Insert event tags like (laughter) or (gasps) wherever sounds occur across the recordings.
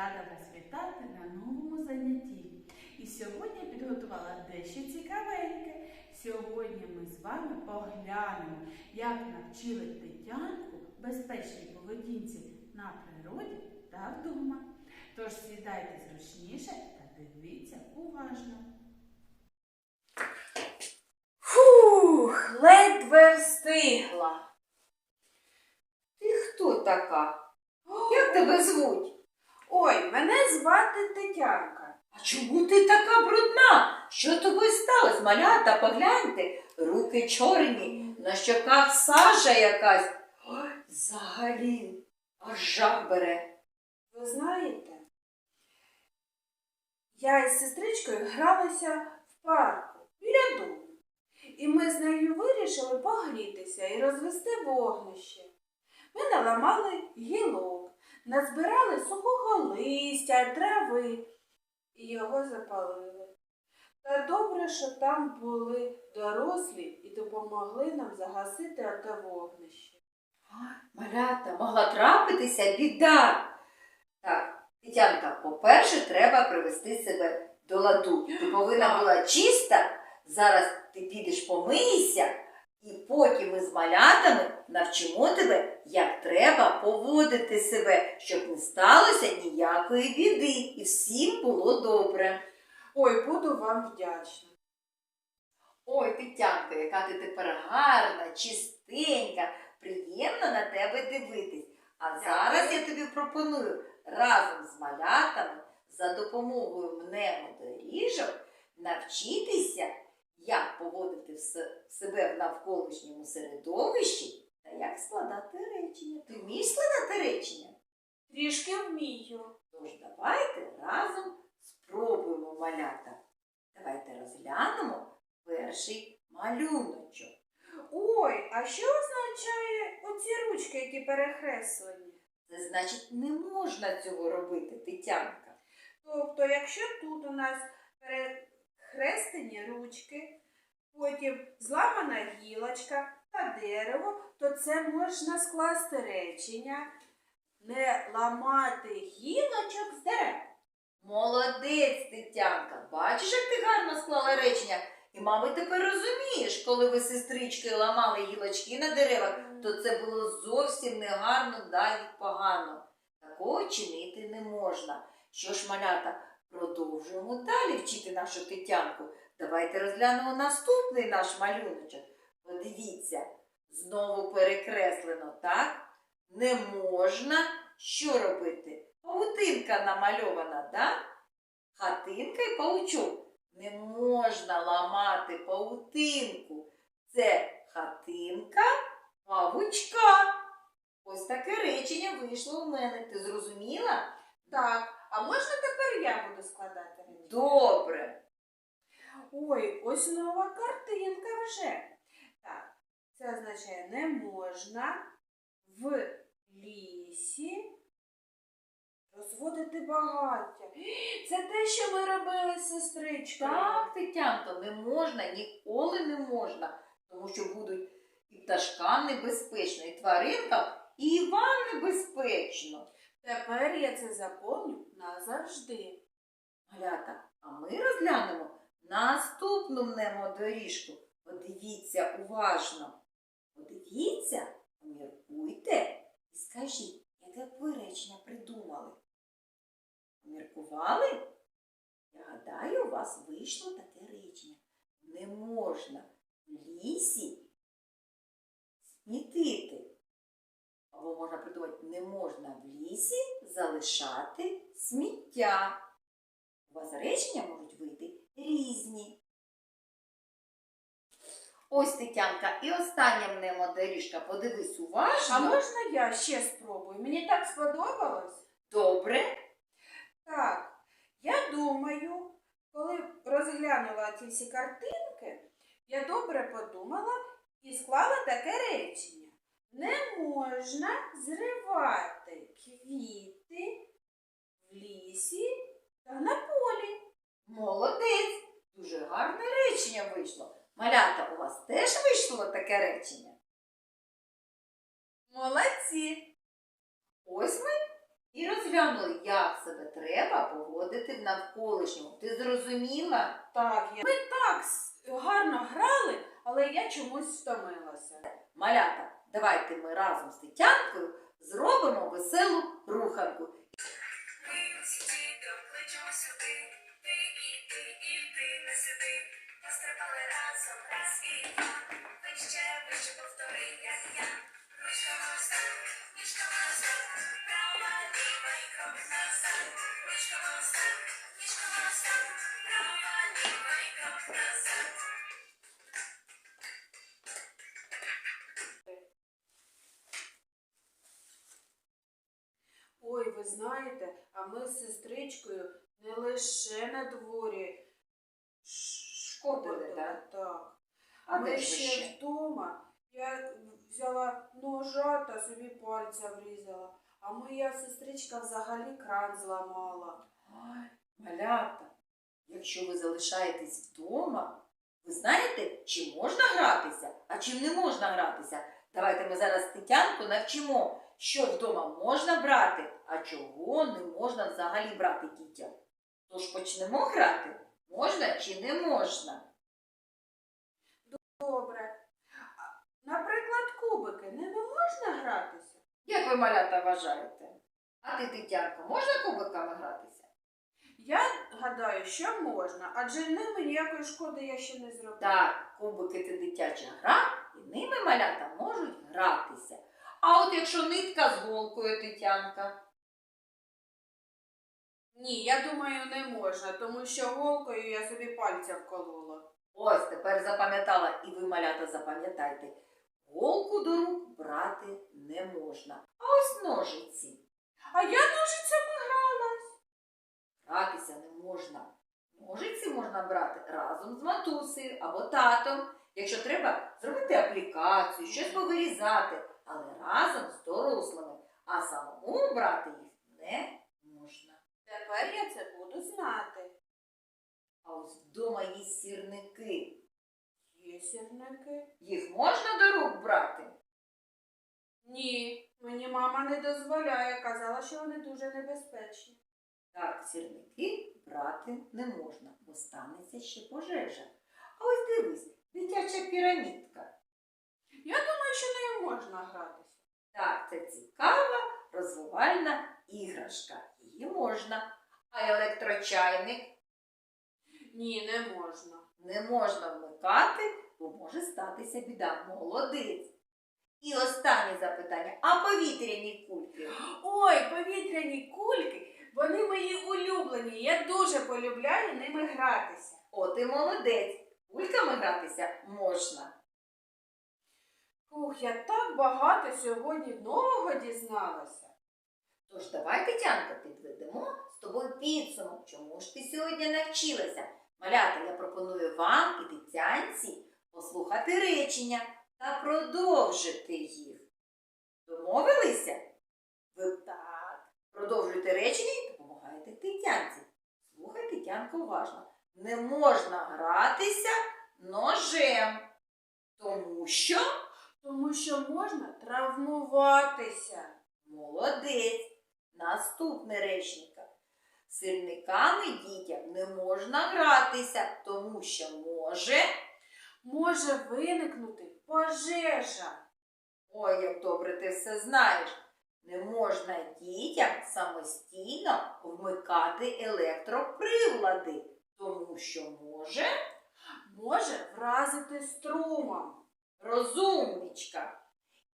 рада вас вітати на новому занятті. І сьогодні я підготувала дещо цікавеньке. Сьогодні ми з вами поглянемо, як навчили Тетянку безпечній поведінці на природі та вдома. Тож сідайте зручніше та дивіться уважно. Фух, ледве встигла. Ти хто така? Як тебе звуть? Ой, мене звати Тетянка. А чому ти така брудна? Що тобі сталося, малята? Погляньте, руки чорні, на щоках сажа якась. Ой, взагалі, аж жах бере. Ви знаєте, я із сестричкою гралася в парку біля дому. І ми з нею вирішили погрітися і розвести вогнище. Ми наламали гілок, назбирали сухого листя, трави і його запалили. Та добре, що там були дорослі і допомогли нам загасити оте вогнище. Малята, могла трапитися біда. Так, Тетянка, по-перше, треба привести себе до ладу. Ти повинна була чиста. Зараз ти підеш помийся, і потім ми з малятами навчимо тебе, як треба поводити себе, щоб не сталося ніякої біди, і всім було добре. Ой, буду вам вдячна. Ой, Тетянко, яка ти тепер гарна, чистенька, приємно на тебе дивитись. А зараз я тобі пропоную разом з малятами за допомогою мнемодоріжок навчитися, як поводити себе в навколишньому середовищі та як складати речення. Ти вмієш складати речення? Трішки вмію. Тож давайте разом спробуємо малята. Давайте розглянемо перший малюночок. Ой, а що означає оці ручки, які перехреслені? Це значить, не можна цього робити, Тетянка. Тобто, якщо тут у нас перехрестені ручки, потім зламана гілочка та дерево, то це можна скласти речення, не ламати гілочок з дерев. Молодець, Тетянка. Бачиш, як ти гарно склала речення. І, мабуть, тепер розумієш, коли ви з сестричкою ламали гілочки на деревах, то це було зовсім не гарно, навіть погано. Такого чинити не можна. Що ж, малята, продовжуємо далі вчити нашу Тетянку. Давайте розглянемо наступний наш малюночок. Подивіться, знову перекреслено, так? Не можна що робити? Паутинка намальована, так? Хатинка і паучок. Не можна ламати паутинку. Це хатинка павучка. Ось таке речення вийшло у мене. Ти зрозуміла? Так, а можна тепер я буду складати? Добре. Ой, ось нова картинка вже. Так, це означає не можна в лісі розводити багаття. (gasps) Це те, що ми робили з сестричкою. Так, Тетянко, не можна, ніколи не можна, тому що будуть і пташкам небезпечно, і тваринкам, і вам небезпечно. Тепер я це запомню назавжди. Малята, а ми розглянемо наступну мнемодоріжку. Подивіться уважно. Подивіться, поміркуйте і скажіть, яке ви речення придумали. Поміркували? Я гадаю, у вас вийшло таке речення. Не можна в лісі смітити. Або можна придумати, не можна в лісі залишати сміття. У вас речення можуть вийти різні. Ось Тетянка, і остання мнемодоріжка. Подивись уважно. А можна я ще спробую? Мені так сподобалось. Добре. Так, я думаю, коли розглянула ці всі картинки, я добре подумала і склала таке речення. Не можна зривати квіти в лісі та на полі. Молодець. Дуже гарне речення вийшло. Малята, у вас теж вийшло таке речення? Молодці! Ось ми І розглянули, як себе треба поводити в навколишньому. Ти зрозуміла? Так, я... ми так гарно грали, але я чомусь втомилася. Малята, давайте ми разом з Тетянкою зробимо веселу руханку. Ми всі вище кличемо Ви знаєте, а ми з сестричкою не лише на дворі Шкодили, так? так. А ми де ще? вдома. Я взяла ножа та собі пальця врізала. А моя сестричка взагалі кран зламала. Ой, малята, якщо ви залишаєтесь вдома, ви знаєте, чим можна гратися, а чим не можна гратися. Давайте ми зараз Тетянку навчимо, що вдома можна брати, а чого не можна взагалі брати дітям. Тож почнемо грати? Можна чи не можна? Добре. Наприклад, кубики ними можна гратися? Як ви малята вважаєте? А ти, Тетянко, можна кубиками гратися? Я гадаю, що можна, адже ними ніякої шкоди я ще не зробила. Так, кубики це дитяча гра, і ними малята можуть гратися. А от якщо нитка з голкою, Тетянка, Ні, я думаю, не можна, тому що голкою я собі пальця вколола. ось тепер запам'ятала, і ви, малята, запам'ятайте, голку до рук брати не можна. А ось ножиці. А я ножицями гралась. Гратися не можна. Ножиці можна брати разом з матусею або татом. Якщо треба зробити аплікацію, щось повирізати, але разом з дорослими, а самому брати їх не можна. Тепер я це буду знати. А ось вдома є сірники. Є сірники? Їх можна до рук брати? Ні, мені мама не дозволяє, казала, що вони дуже небезпечні. Так, сірники брати не можна, бо станеться ще пожежа. А ось дивись, дитяча пірамідка. Я думаю, що нею можна гратися. Так, це цікава розвивальна іграшка. Її можна. А електрочайник Ні, не можна. не можна вмикати, бо може статися біда. Молодець. І останнє запитання. А повітряні кульки? Ой, повітряні кульки, вони мої улюблені. Я дуже полюбляю ними гратися. От і молодець. Кульками гратися можна. Ух, я так багато сьогодні нового дізналася. Тож давай, Тетянка, підведемо з тобою підсумок. Чому ж ти сьогодні навчилася? Малята, я пропоную вам і Тетянці послухати речення та продовжити їх. Домовилися? Ви Так. продовжуєте речення і допомагаєте Тетянці. Слухай, Тетянка, уважно. Не можна гратися ножем, тому що Тому що можна травмуватися. Молодець. Наступне речення. Сирниками дітям не можна гратися, тому що може. Може виникнути пожежа. Ой, як добре ти все знаєш. Не можна дітям самостійно вмикати електроприлади, тому що може Може вразити струмом. Розумничка.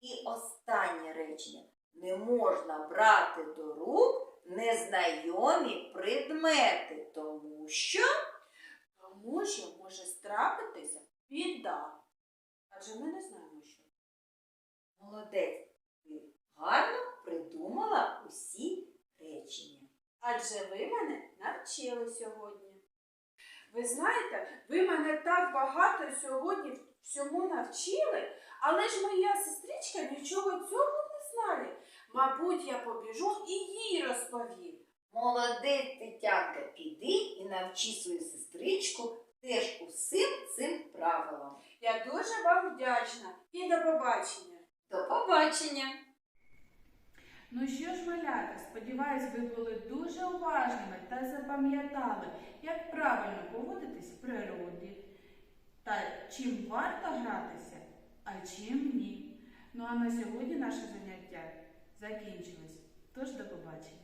І останнє речення. Не можна брати до рук незнайомі предмети, тому що. Тому що може страпитися біда. Адже ми не знаємо, що. Молодець, ти гарно придумала усі речення. Адже ви мене навчили сьогодні. Ви знаєте, ви мене так багато сьогодні всьому навчили, але ж моя сестричка нічого цього не знає. Мабуть, я побіжу і їй розповім. Молодець, Тетянка, піди і навчи свою сестричку теж усім цим правилам. Я дуже вам вдячна і до побачення. До побачення! Ну що ж, малята, сподіваюсь, ви були дуже уважними та запам'ятали, як правильно поводитись в природі та чим варто гратися, а чим ні. Ну а на сьогодні наше заняття закінчилось. Тож до побачення.